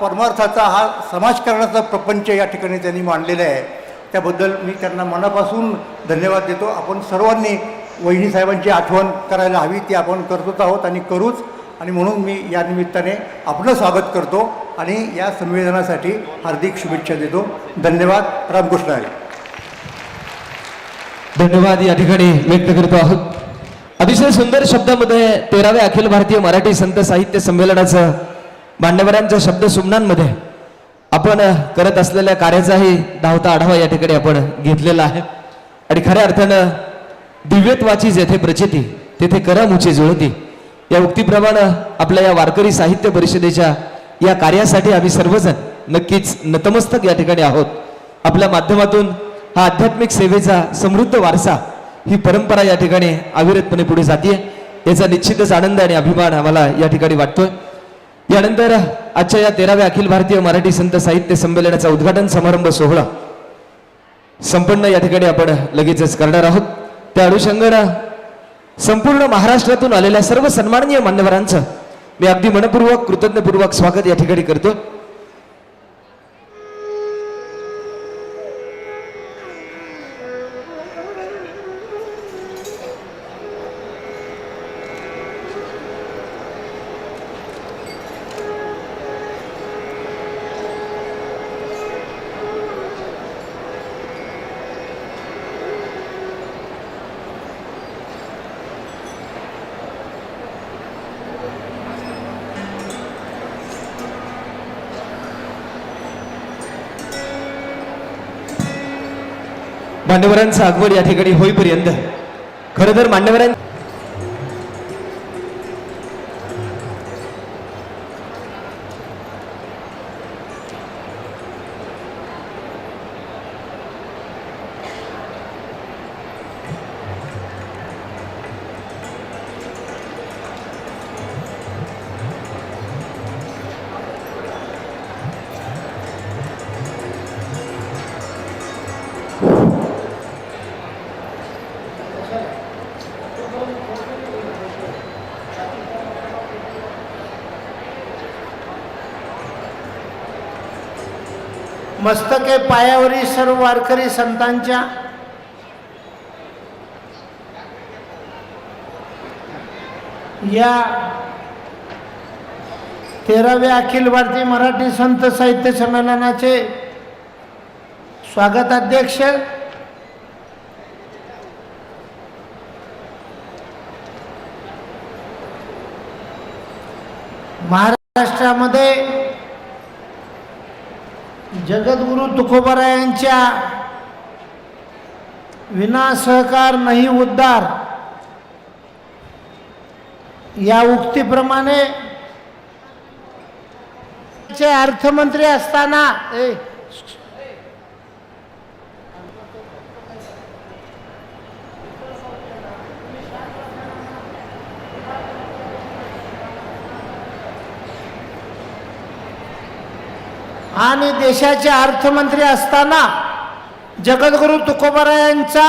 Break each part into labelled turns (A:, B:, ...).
A: परमार्थाचा हा समाजकारणाचा प्रपंच या ठिकाणी त्यांनी मांडलेला आहे. त्याबद्दल मी त्यांना मनापासून धन्यवाद देतो. आपण सर्वांनी वहिनी साहेबांची आठवण करायला हवी ती आपण करतोच आहोत आणि करूच. आणि म्हणून मी या निमित्ताने आपलं स्वागत करतो आणि या संमेलनासाठी हार्दिक शुभेच्छा देतो. धन्यवाद. रामकृष्ण हरी
B: धन्यवाद. या ठिकाणी व्यक्त करतो आहोत. अतिशय सुंदर शब्दामध्ये तेराव्या अखिल भारतीय मराठी संत साहित्य संमेलनाचं मान्यवरांच्या शब्द सुमनांमध्ये. आपण करत असलेल्या कार्याचाही धावता आढावा या ठिकाणी आपण घेतलेला आहे. आणि खऱ्या अर्थानं दिव्यत्वाची जेथे प्रचिती तेथे करमुची जुळती. या उक्तीप्रमाणे आपल्या या वारकरी साहित्य परिषदेच्या या कार्यासाठी आम्ही सर्वजण नक्कीच नतमस्तक या ठिकाणी आहोत. आपल्या माध्यमातून हा आध्यात्मिक सेवेचा समृद्ध वारसा ही परंपरा या ठिकाणी अविरतपणे पुढे जाते याचा निश्चितच आनंद आणि अभिमान आम्हाला या ठिकाणी वाटतोय. यानंतर आजच्या या तेराव्या अखिल भारतीय मराठी संत साहित्य संमेलनाचा उद्घाटन समारंभ सोहळा. संपन्न या ठिकाणी आपण लगेचच करणार आहोत. त्या अनुषंगानं संपूर्ण महाराष्ट्रातून आलेल्या सर्व सन्माननीय मान्यवरांचं मी अगदी मनपूर्वक कृतज्ञपूर्वक स्वागत या ठिकाणी करतो. मान्यवरांचं आगमन या ठिकाणी होईपर्यंत. खरं तर मान्यवरां
C: मस्तके पायावरील सर्व वारकरी संतांच्या. या तेराव्या अखिल भारतीय मराठी संत साहित्य संमेलनाचे स्वागताध्यक्ष महाराष्ट्रामध्ये जगद्गुरु तुकोबरायांच्या विना सहकार नाही उद्धार या उक्तीप्रमाणे चे अर्थमंत्री असताना ए, आणि देशाचे अर्थमंत्री असताना जगद्गुरु तुकोबरायांचा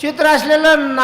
C: चित्र असलेलं